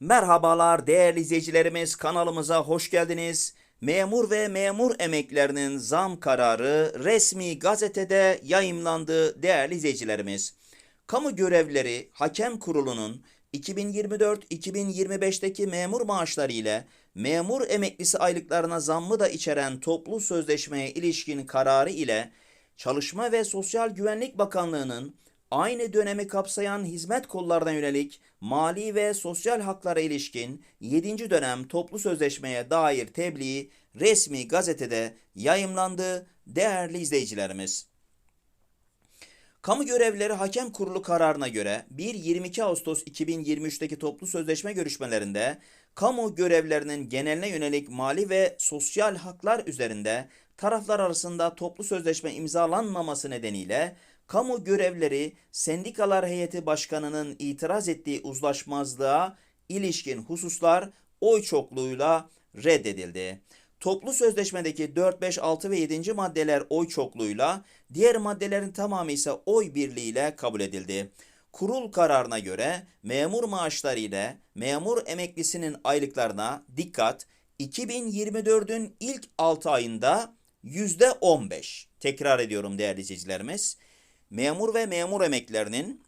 Merhabalar değerli izleyicilerimiz kanalımıza hoş geldiniz. Memur ve memur emeklerinin zam kararı resmi gazetede yayımlandı değerli izleyicilerimiz. Kamu görevlileri hakem kurulunun 2024-2025'teki memur maaşları ile memur emeklisi aylıklarına zammı da içeren toplu sözleşmeye ilişkin kararı ile Çalışma ve Sosyal Güvenlik Bakanlığı'nın aynı dönemi kapsayan hizmet kollarına yönelik mali ve sosyal haklara ilişkin 7. dönem toplu sözleşmeye dair tebliği resmi gazetede yayımlandı değerli izleyicilerimiz. Kamu görevlileri hakem kurulu kararına göre 1-22 Ağustos 2023'teki toplu sözleşme görüşmelerinde kamu görevlerinin geneline yönelik mali ve sosyal haklar üzerinde taraflar arasında toplu sözleşme imzalanmaması nedeniyle kamu görevleri sendikalar heyeti başkanının itiraz ettiği uzlaşmazlığa ilişkin hususlar oy çokluğuyla reddedildi. Toplu sözleşmedeki 4, 5, 6 ve 7. maddeler oy çokluğuyla, diğer maddelerin tamamı ise oy birliğiyle kabul edildi. Kurul kararına göre memur maaşları ile memur emeklisinin aylıklarına dikkat 2024'ün ilk 6 ayında %15. Tekrar ediyorum değerli izleyicilerimiz. Memur ve memur emeklerinin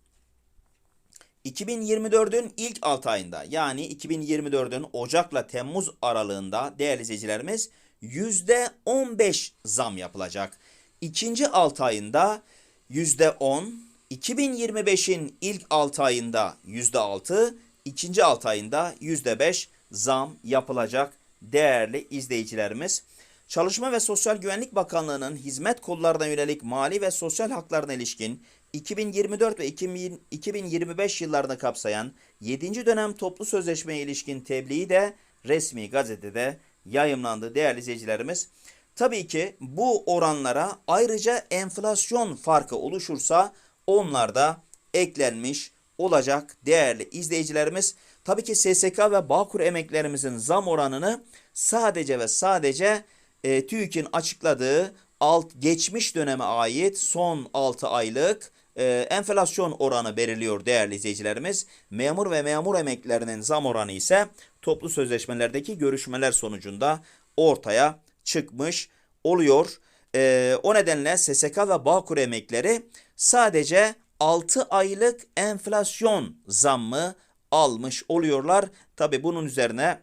2024'ün ilk 6 ayında yani 2024'ün Ocak'la Temmuz aralığında değerli izleyicilerimiz %15 zam yapılacak. İkinci 6 ayında %10, 2025'in ilk 6 ayında %6, ikinci 6 ayında %5 zam yapılacak değerli izleyicilerimiz. Çalışma ve Sosyal Güvenlik Bakanlığı'nın hizmet kollarına yönelik mali ve sosyal haklarına ilişkin 2024 ve 2000 2025 yıllarını kapsayan 7. dönem toplu sözleşmeye ilişkin tebliği de resmi gazetede yayımlandı değerli izleyicilerimiz. Tabii ki bu oranlara ayrıca enflasyon farkı oluşursa onlar da eklenmiş olacak değerli izleyicilerimiz. Tabii ki SSK ve Bağkur emeklerimizin zam oranını sadece ve sadece e, TÜİK'in açıkladığı alt geçmiş döneme ait son 6 aylık e, enflasyon oranı belirliyor değerli izleyicilerimiz. Memur ve memur emeklerinin zam oranı ise toplu sözleşmelerdeki görüşmeler sonucunda ortaya çıkmış oluyor. E, o nedenle SSK ve Bağkur emekleri sadece 6 aylık enflasyon zammı almış oluyorlar. Tabi bunun üzerine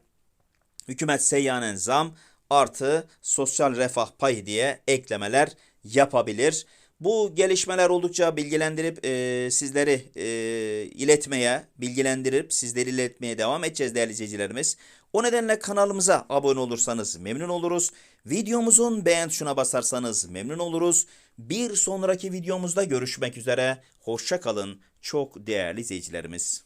hükümet seyyanen zam artı sosyal refah payı diye eklemeler yapabilir. Bu gelişmeler oldukça bilgilendirip e, sizleri e, iletmeye, bilgilendirip sizleri iletmeye devam edeceğiz değerli izleyicilerimiz. O nedenle kanalımıza abone olursanız memnun oluruz. Videomuzun beğen tuşuna basarsanız memnun oluruz. Bir sonraki videomuzda görüşmek üzere. Hoşça kalın çok değerli izleyicilerimiz.